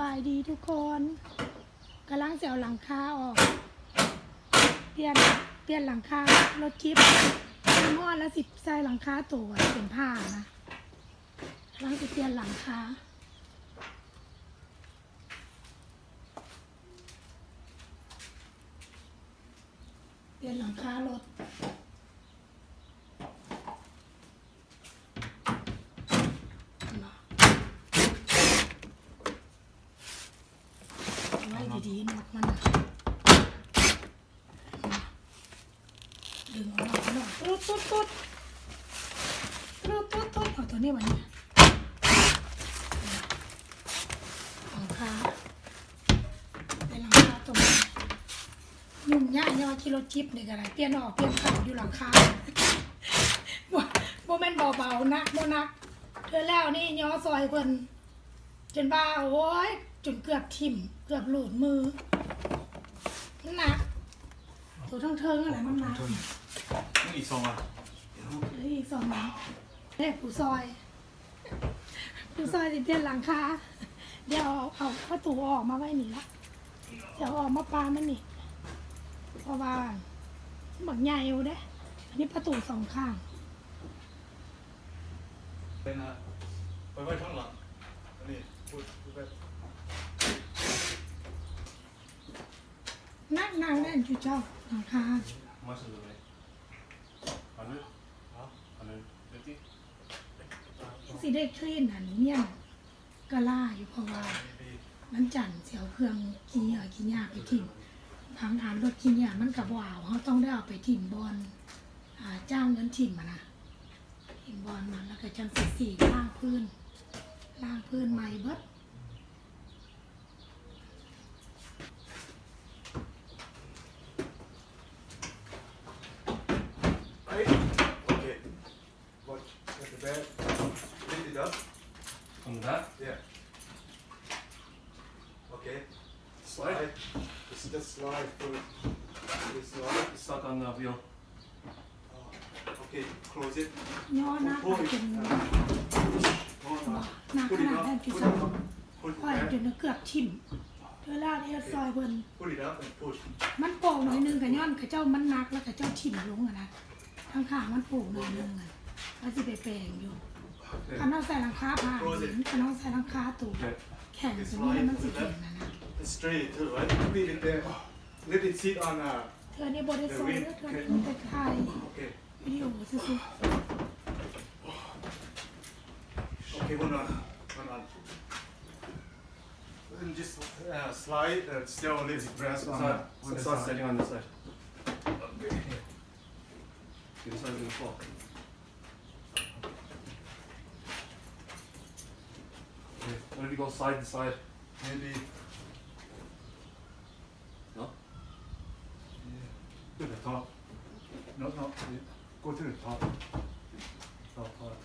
บายดีทุกคนกำลังจะเอาหลังคาออก เปลี่ยนเปลี่ยนหลังคารถจิ๊บมีหม้อละสิบใส่หลังคาตัวเป็นผ้านะกำลังจะเปลี่ยนหลังคาเปลี่ยนหลังคารถ ไว้ ดีๆหมดมันน่ะดึงออกมาหน่อยตุ๊ดตุ๊ดตุ๊ดตุ๊ดตุ๊ดตุ๊ดเอาตัวนี้ไว้เนี่ยหลังคาเป็นหลังคาตรงนี้ยุ่งยากเนี่ยว่ากิโลจิบนี่ก็ได้เปลี่ยนออกเปลี่ยนเข้าอยู่หลังคาบ่บ่แม่นเบาๆนักบ่นักเธอแล้วนี่ย้อซอยเพิ่นจนบ้าโอ้ย จนเกือบทิ่มเกือบหลุดมือมันหนักตัวทั้งเทิงอะไรมันหนักนี่อีกสองอะเหลืออีกสองน้ำเนี่ยผู้ซอยผู้ซอยติเตียนหลังคาเดี๋ยวเอาเอาประตูออกมาไว้นี่ละเดี๋ยวเอาออกมาปามันนี่เพราะว่าบักใหญ่อยู่เด้อันนี้ประตูสองข้างเป็นอะไปไว้ข้างหลังอันนี้พูดพูดไป นักนางแน่นจุเจ้าหลังคาสุดเลยอันนี้เอนนี้เดี๋ยวที่สิได้คลีนอันเนี้ยกะล่าอยู่เพราะว่าดีมันจันเสียวเครื่องกินเหยื่อกินยาไปทิ้งทางอ่านรถกินยามันกับว่าวเขาต้องได้เอาไปถิ่มบอลอ่าจ้างเงินถิ่มมานะถิ่มบอลมันแล้วก็จังสีสีล่างพื้นล่างพื้นใหม่เบิด Hey, okay. Watch at the bed. Lift it up. From that, Yeah. Okay. slide, Just, just slide first. Just slide. it's stuck on the wheel. Oh, Okay, close it. ย่อหน้า Pull ไป it. จน uh, หน้า Put ข it นาดนั้น up. จุ Put ด it up. Put ค่อย it จ back. นเกือบถิ่มเธอแล้วเนี่ยซอยเพิ่น Put it up and push. มันโป่งหน่อยนึงกับย้อนกับเจ้ามันนักแล้วกับเจ้าถิ่มลงอะนะข้างขางๆมันโป่งหน่อยนึงอะว่าสิไปแปลงอยู่ Okay. คันเอาใส่หลังคาผ่านหินคันเอาใส่หลังคาตู Okay. แข่งตัวนี้แล้วมันสิเห็นนะนะ Straight too, right? Leave it there. Let it sit on. Uh, เธอนี่บริสุทธิ์เธอนี่แต่ถ่าย okay. วิดีโอซื่อ Okay, hold on. Hold on. And just uh, slide and still leave it rest on, Side, uh, on the start side. setting on this side. The side's gonna fall. Okay, What if you go side to side? Maybe. No? Yeah. To the top. No, no. yeah. Go to the top. Top, top.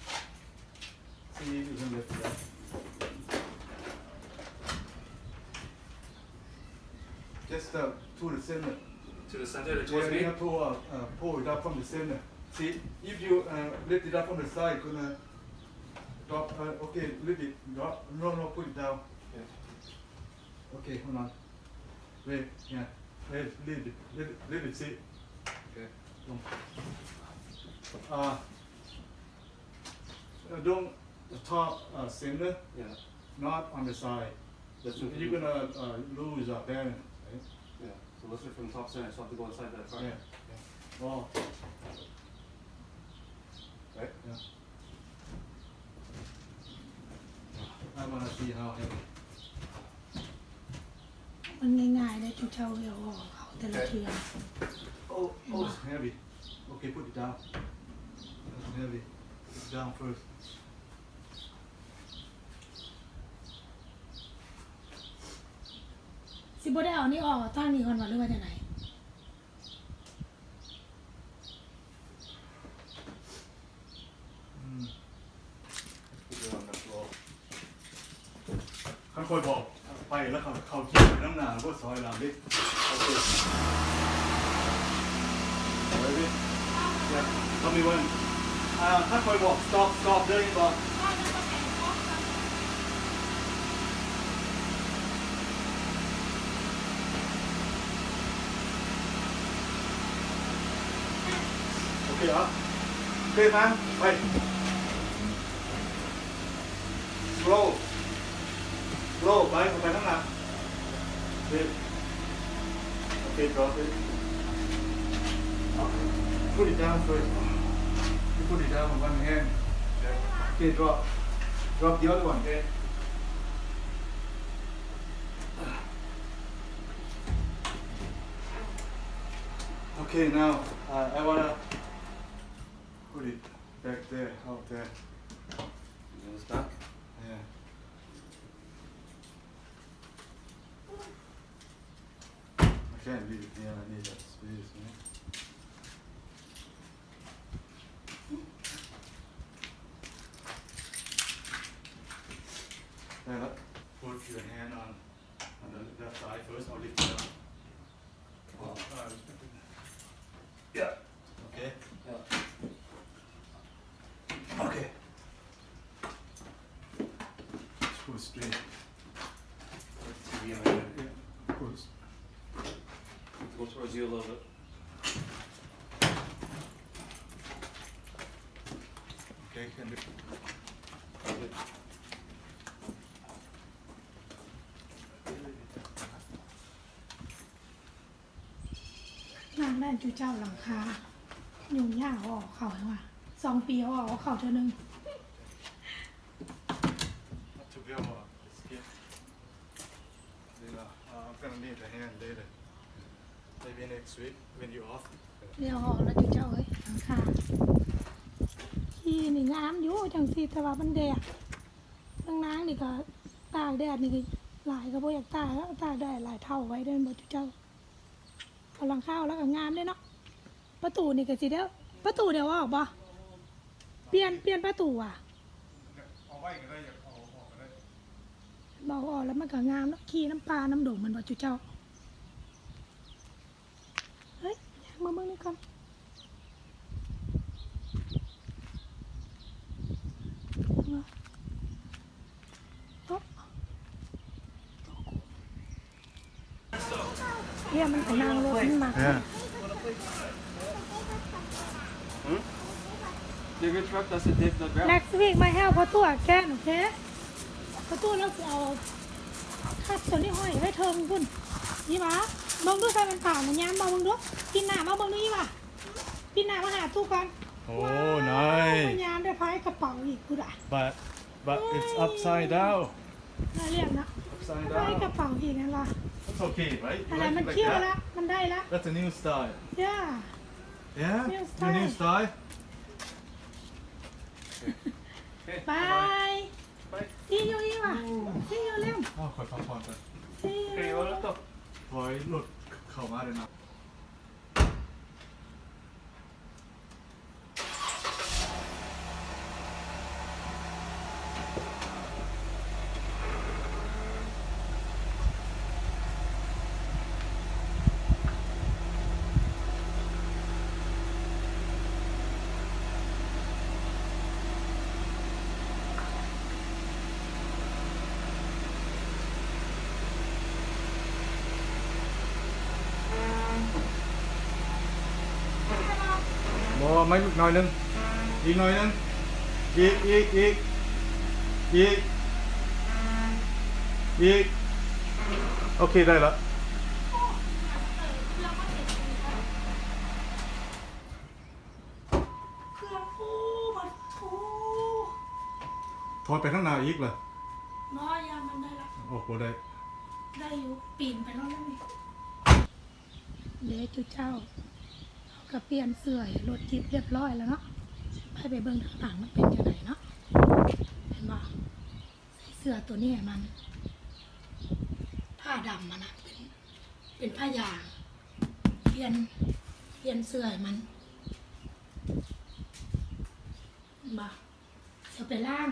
See if you can lift it up. Just uh, to the center. To the center, Yeah, towards you me? have to uh, uh, pull it up from the center. See, if you uh, lift it up from the side, gonna drop. Uh, okay, lift it. Drop. No, no, put it down. Yeah. Okay, hold on. Wait, yeah. Wait, leave it. Leave it. Leave it. See. Okay. Don't. Uh, uh, don't the top uh, center, Yeah. not on the side. That's You're gonna uh, lose uh, balance. Right? Yeah. So let's do it from top center, so I have to go inside that car. Yeah. yeah. Oh. Right? Yeah. I wanna see how heavy. ๆมันง่ายๆได้จุเจ้าเรียวออกเขาแต่ละเทือ Oh, oh, it's heavy. Okay, put it down. It's heavy. Put it down first. สิบ่ได้เอานี่ออกตั้งนี่ก่อนว่าหรือว่าจะไหน Thôi làm đi. Okay. Wait a bit. Yeah. Tell me when. Uh, halfway walk. Stop, stop. There you go. Okay, up. Okay, ma'am. Wait. Okay, drop it. Put it down first. You put it down with one hand. Okay, drop. Drop the other one, okay? Okay, now uh, I wanna put it back there, out there. You understand? Yeah. I can't leave it here. I need that space, man. There, look. Put your hand on on the left side first. I'll lift it up. Oh, uh, yeah. Okay. Yeah. Okay. Pull straight. Go towards you a little bit. Okay. Can do. นั่งได้จูเจ้าหลังคายุ่งยากเอาออกเข่าให้ว่าสองปีเอาออกเอาเข่าเท่านึง Not to be able to skip. Later. Uh, I'm gonna need a hand later. Maybe next week when you're off. เรียวออกแล้วจูเจ้าเอ้ยหลังคาขี้นี่งามอยู่จังสิแต่ว่ามันแดดนางนางนี่ก็ตากแดดนี่ก็หลายก็บ่อยากตากแล้วตากแดดหลายเท่าไว้เดินบ่จูเจ้าเอาหลังข้าวแล้วก็งามเด้เนาะประตูนี่ก็สิเด้อประตูเดี๋ยวเอาออกบ่เปลี่ยนเปลี่ยนประตูอะเอาไว้ก็ได้อยากเอาออกก็ได้เบาออกแล้วมันก็งามแล้วขี้น้ำปลาน้ำโด่งมันว่าจุเจ้า เฮ้ยอยาก มาเบิ่งนี่ก่อนมาโอ๊ะเฮียมันก็นั่งรถมันมา Yeah. Bigger truck doesn't dig the ground. next week มาแห้วพอตัวแกนโอเคพอตัวเราจะเอาคัดตัวนี้ห้อยไว้เทิงพุ่นยี่หมา เบิ่งดูใส่เป็นป่ามันยามมาเบิ่งดูกินหน้ามาเบิ่งดูยี่หมากินหน้ามาหาตู้ก่อน Oh, ว้าว nice. มันยามได้พายกระเป๋าอีกกูด่ะ But but it's upside down. น่าเรียกนะ Upside พายกระ down. เป๋าอีกนั่นล่ะ That's okay, right? You อะไร like มัน it like เคี้ยว that? ละมันได้ละ That's a new style. ย่า Yeah? New Your new style? บาย Bye. ซีอยู่ยี่หมาซีอยู่เร็ว Oh, ขอพักผ่อนก่อนซีอยู่ Okay, well, let's go. พอยหลุดเข้ามาเลยนะ บอไม่หน่อยนึงอีกหน่อยนึงอีกอีกอีกอีกอีกโอเคได้แล้วเครื่องปูบัดปูถอยไปข้างหน้าอีกเหรอน้อยยามันได้ละโอ้โหได้ ได้อยู่ปีนไปแล้วนั่นนี่เด็กจุเจ้าเขา ก็เปลี่ยนเสื้อให้รถจิบเรียบร้อยแล้วเนาะไปไปเบิ่งทางหลังมันเป็นยังไงเนาะเห็นบ่ใส่เสื้อตัวนี้มัน ผ้าดำมันนะเป็นเป็นผ้ายางเปลี่ยนเปลี่ยนเสื้อมันเห็นบ่จะไปล่าง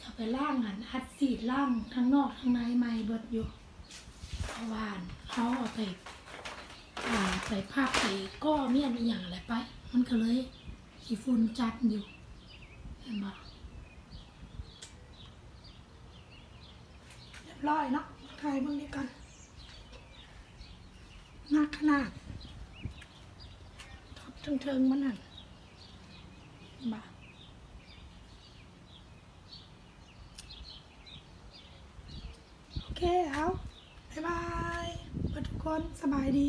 จะไปล่างอันอัดสีล่างทั้งนอกทั้งในไม่เบิดอยู่เพราะว่าเขาเอาไป อ่าไปภาพไปก็เมียนอย่างอะไรไป มันก็เลยขี้ฝุ่นจัดอยู่เห็นบ่เรียบร้อยเนาะถ่ายเบิ่งดีกันนักขนาดท็อปเทิงๆมันนั่นบ่าโอเคเอา บ๊ายบายทุกคนสบายดี